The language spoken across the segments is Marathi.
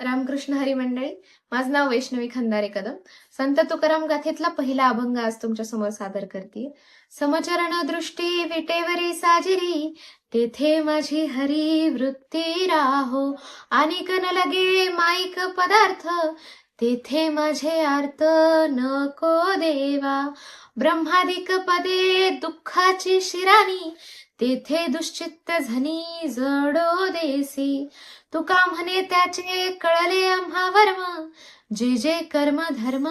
रामकृष्ण हरी मंडळी माझं नाव वैष्णवी खंदारे कदम. संत तुकाराम गाथेतला पहिला अभंग आज तुमच्यासमोर सादर करते समचरण दृष्टी विटेवरी साजिरी तेथे माझी हरी वृत्ती राहो. आणि कन लगे माईक पदार्थ तेथे माझे आर्त नको देवा. ब्रह्मादिक पदे दुःखाची शिराणी तेथे दुश्चित्त झनी जडो देसी. तुका म्हणे त्याचे कळले आम्हा वर्म जे जे कर्म धर्म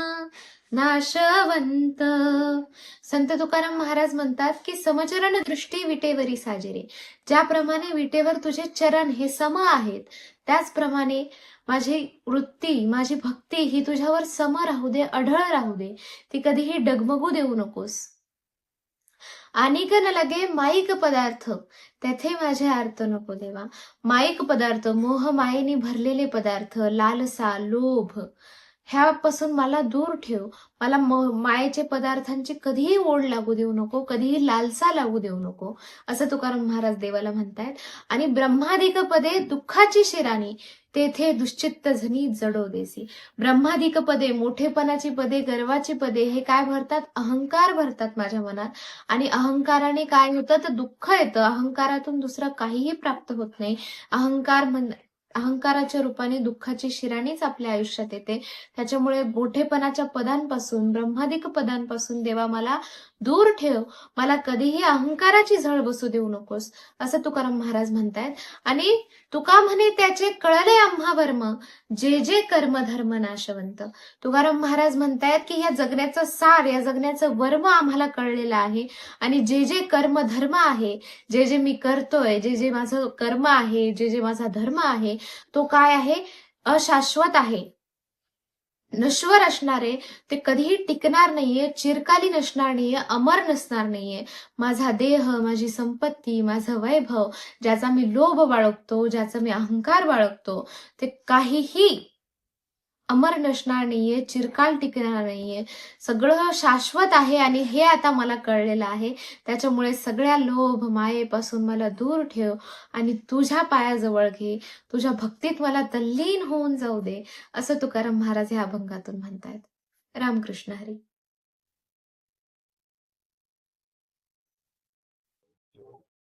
नाशवंत. संत तुकाराम महाराज म्हणतात की समचरण दृष्टी विटेवरी साजेरे. ज्याप्रमाणे विटेवर तुझे चरण हे सम आहेत त्याचप्रमाणे माझी वृत्ती माझी भक्ती ही तुझ्यावर सम राहू दे अढळ राहू दे. ती कधीही डगमगू देऊ नकोस. अनिक न लगे माईक पदार्थ. तेथे माझे अर्थ नको देवा. माईक पदार्थ मोह मायेने भरलेले पदार्थ लालसा लोभ. ह्यापासून मला दूर ठेव. मला मायेचे पदार्थांची कधीही ओढ लागू देऊ नको कधीही लालसा लागू देऊ नको असं तुकाराम महाराज देवाला म्हणतायत. आणि ब्रह्माधिक पदे दुःखाची शिराणी तेथे दुश्चित्त झनी जडो देसी. ब्रह्माधिक पदे मोठेपणाची पदे गर्वाची पदे हे काय भरतात? अहंकार भरतात माझ्या मनात. आणि अहंकाराने काय होतं? तर दुःख येतं. अहंकारातून दुसरं काहीही प्राप्त होत नाही. अहंकार म्हण अहंकाराच्या रूपाने दुःखाची शिराणीच आपल्या आयुष्यात येते. त्याच्यामुळे मोठेपणाच्या पदांपासून ब्रह्मादिक पदांपासून देवा मला दूर ठेव. मला कधीही अहंकाराची झळ बसू देऊ नकोस असं तुकाराम महाराज म्हणतायत. आणि तुका म्हणे त्याचे कळले आम्हा वर्म जे जे कर्म धर्म नाशवंत. तुकाराम महाराज म्हणतायत की या जगण्याचं सार या जगण्याचं वर्म आम्हाला कळलेलं आहे. आणि जे जे कर्म धर्म आहे जे जे मी करतोय जे जे माझं कर्म आहे जे जे माझा धर्म आहे तो काय आहे? अशाश्वत आहे. नश्वर असणारे ते कधीही टिकणार नाहीये चिरकालीन असणार नाहीये अमर नसणार नाहीये. माझा देह माझी संपत्ती माझं वैभव ज्याचा मी लोभ बाळगतो ज्याचा मी अहंकार बाळगतो ते काहीही अमर नसणार नाहीये चिरकाल टिकणार नाहीये. सगळं शाश्वत आहे आणि हे आता मला कळलेलं आहे. त्याच्यामुळे सगळ्या लोभ मायेपासून मला दूर ठेव आणि तुझ्या पायाजवळ घे. तुझ्या भक्तीत मला तल्लीन होऊन जाऊ दे असं तुकाराम महाराज ह्या अभंगातून म्हणतायत. रामकृष्ण हरी.